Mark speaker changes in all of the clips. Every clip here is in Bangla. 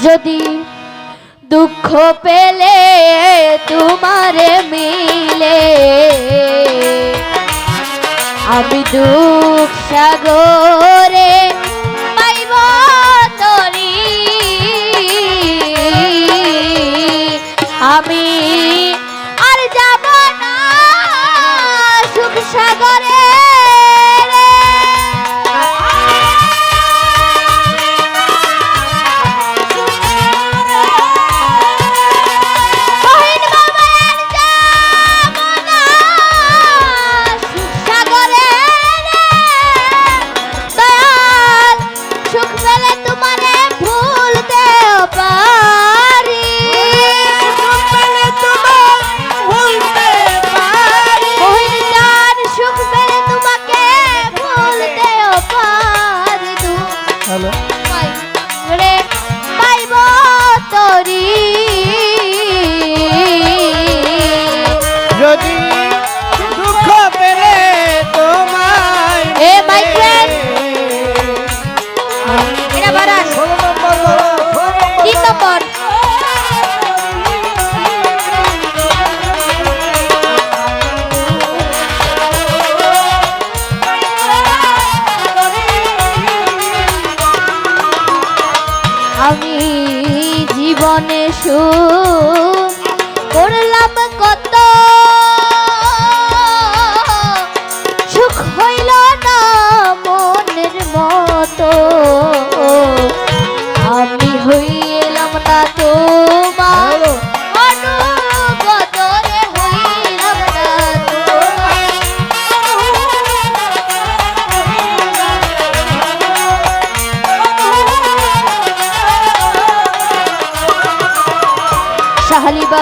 Speaker 1: যদি দুঃখ পেলে তোমারে মিলে আমি দুঃখ সাগরে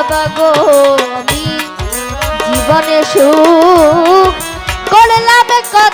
Speaker 1: বাবা গো আমি জীবনে সুখ করলাম কত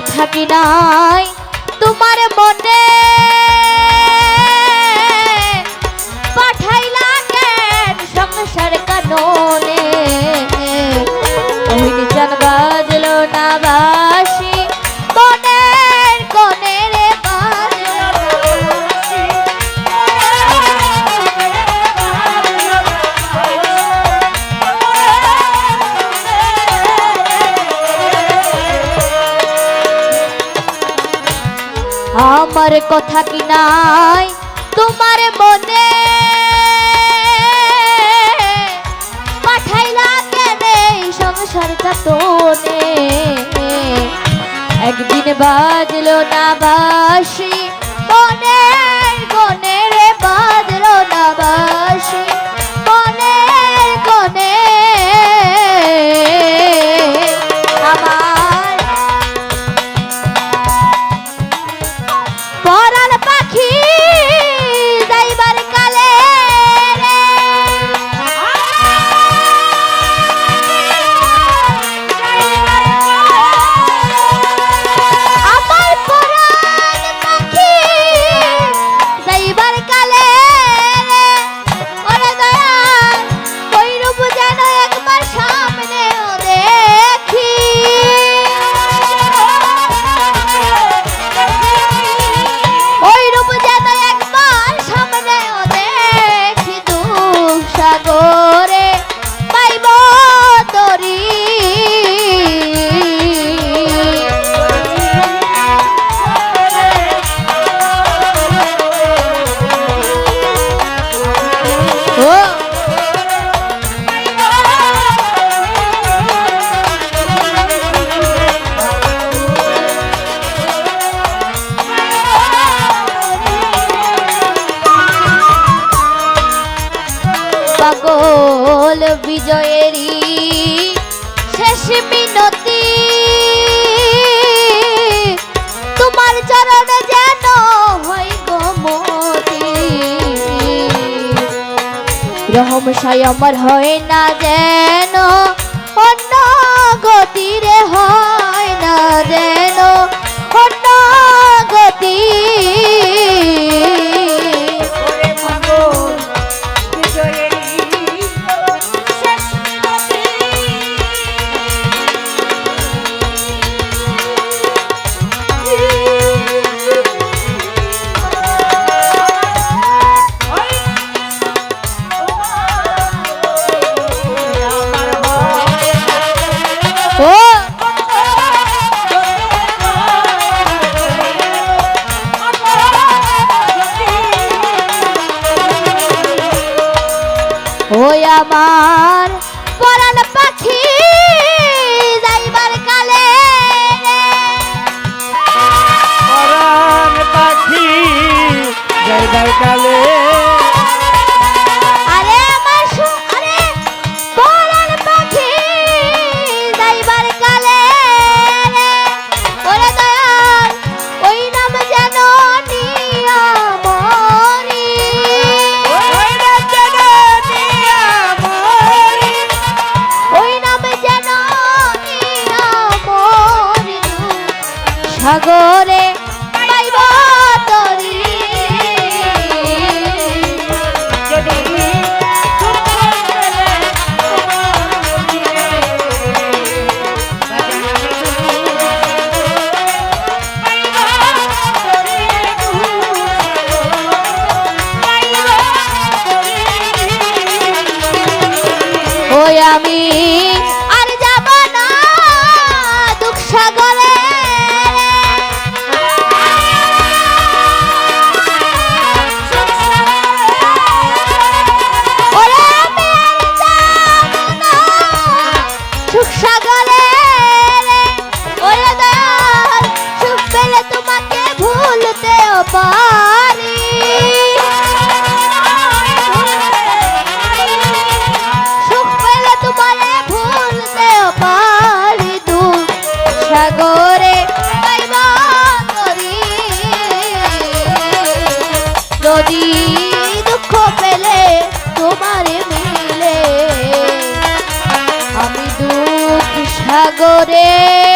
Speaker 1: কথা কি নাই তোমার মনে যাওয়ার কথা কি নাই? তোমার মনে পাঠাইলা কেন সংসারটা তোনে একদিন বাজলো না বাসি মনে বিজয়েরই শেষ মিনতি তোমার চরণে যেন হয় গোমতি রহম সায় আমার হয় না যেন
Speaker 2: আমার
Speaker 1: পরাণ পাখি যাইবার কালে।
Speaker 3: পরাণ পাখি যাইবার কালে।
Speaker 1: আমি Yeah.